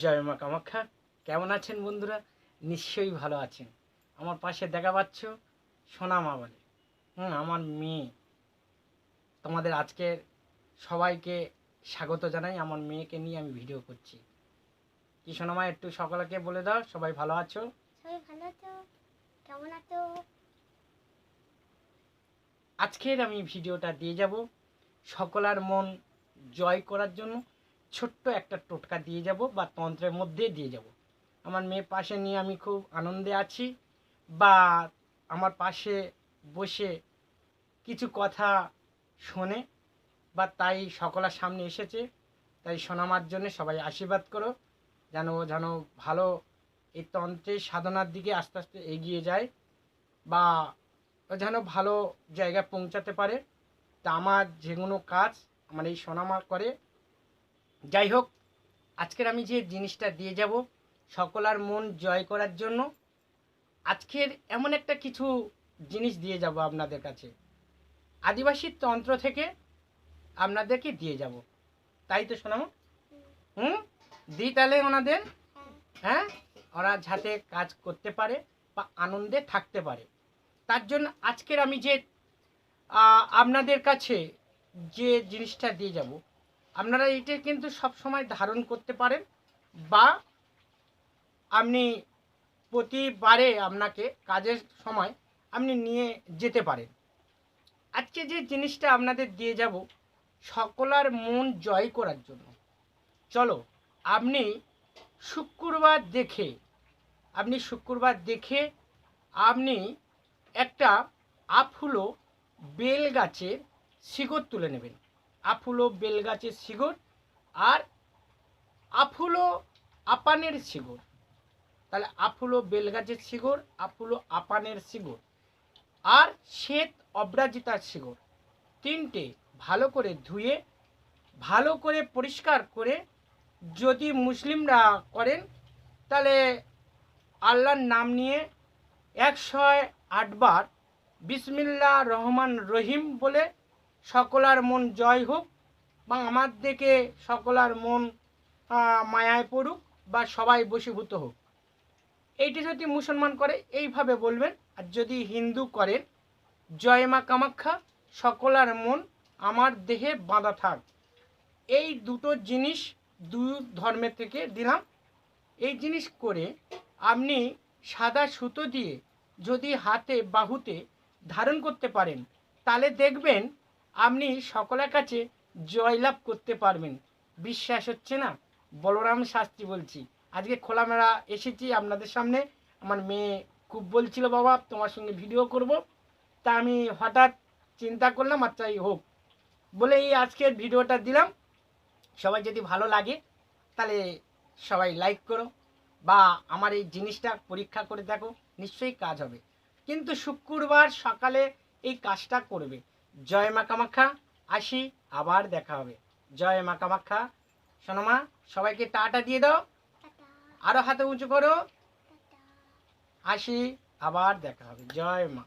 জয় মা কামাখ্যা। কেমন আছেন বন্ধুরা? নিশ্চয়ই ভালো আছেন। আমার পাশে দেখা পাচ্ছ সোনা মা বলে। হুম আমার মেয়ে। তোমাদের আজকে সবাইকে স্বাগত জানাই। আমার মেয়েকে নিয়ে আমি ভিডিও করছি। কি সোনা মা একটু সকলকে বলে দাও সবাই ভালো আছো? সবাই ভালো আছো? কেমন আছো? আজকের আমি ভিডিওটা দিয়ে যাব সকলার মন জয় করার জন্য। ছোট্ট একটা টোটকা দিয়ে যাব বা তন্ত্রের মধ্যে দিয়ে যাব। আমার মেয়ে পাশে নিয়ে আমি খুব আনন্দে আছি বা আমার পাশে বসে কিছু কথা শোনে বা তাই সকলের সামনে এসেছে। তাই শোনামার জন্য সবাই আশীর্বাদ করো, যেন যেন ভালো এই তন্ত্রের সাধনার দিকে আস্তে আস্তে এগিয়ে যায় বা যেন ভালো জায়গায় পৌঁছাতে পারে। তা আমার যে কোনো কাজ আমার এই সোনামা করে যাই হোক, আজকের আমি যে জিনিসটা দিয়ে যাব সকলার মন জয় করার জন্য, আজকের এমন একটা কিছু জিনিস দিয়ে যাব আপনাদের কাছে। আদিবাসী তন্ত্র থেকে আপনাদেরকে দিয়ে যাব। তাই তো শোনামো হুম? দিই তাহলে ওনাদের হ্যাঁ? ওরা যাতে কাজ করতে পারে বা আনন্দে থাকতে পারে। তার জন্য আজকের আমি যে আপনাদের কাছে যে জিনিসটা দিয়ে যাব আপনারা এটা কিন্তু সব সময় ধারণ করতে পারেন বা আপনি প্রতিবারে আপনাকে কাজের সময় আপনি নিয়ে যেতে পারেন। আজকে যে জিনিসটা আপনাদের দিয়ে যাব, সকলার মন জয় করার জন্য। চলো, আপনি শুক্রবার দেখে, আপনি শুক্রবার দেখে আপনি একটা আফুলো বেল গাছের শিকড় তুলে নেবেন। আফুলো বেল গাছের শিকড় আর আফুলো আপানের শিকড়। তাহলে আফুলো বেল গাছের শিকড়, আফুলো আপানের শিকড় আর শ্বেত অপরাজিতার শিকড়। তিনটে ভালো করে ধুয়ে, ভালো করে পরিষ্কার করে যদি মুসলিমরা করেন, তাহলে আল্লাহর নাম নিয়ে একশো আটবার বিসমিল্লা রহমান রহিম বলে সকলার মন জয় হোক বা আমার দিকে সকলার মন মায়ায় পড়ুক বা সবাই বশীভূত হোক। এইটি যদি মুসলমান করে, এইভাবে বলবেন, আর যদি হিন্দু করেন, জয় মা কামাখ্যা, সকলার মন আমার দেহে বাঁধা থাক। এই দুটো জিনিস দু ধর্মের থেকে দিলাম। এই জিনিস করে আপনি সাদা সুতো দিয়ে যদি হাতে বাহুতে ধারণ করতে পারেন, তাহলে দেখবেন আপনি সকলের কাছে জয়লাভ করতে পারবেন। বিশ্বাস হচ্ছে না? বলরাম শাস্ত্রী বলছি, আজকে খোলামেলা এসেছি আপনাদের সামনে। আমার মেয়ে খুব বলছিল, বাবা, তোমার সঙ্গে ভিডিও করব। তা আমি হঠাৎ চিন্তা করলাম আচ্ছা এই হোক। বলে এই আজকের ভিডিওটা দিলাম। সবাই যদি ভালো লাগে, তাহলে সবাই লাইক করো বা আমার এই জিনিসটা পরীক্ষা করে দেখো, নিশ্চয়ই কাজ হবে। কিন্তু শুক্রবার সকালে এই কাজটা করবে। জয় মা কামাখ্যা আসি আবার দেখা হবে। জয় মা কামাখ্যা। সোনামা সবাইকে টাটা দিয়ে দাও। আরও হাতে উঁচু করো। আসি আবার দেখা হবে। জয় মা।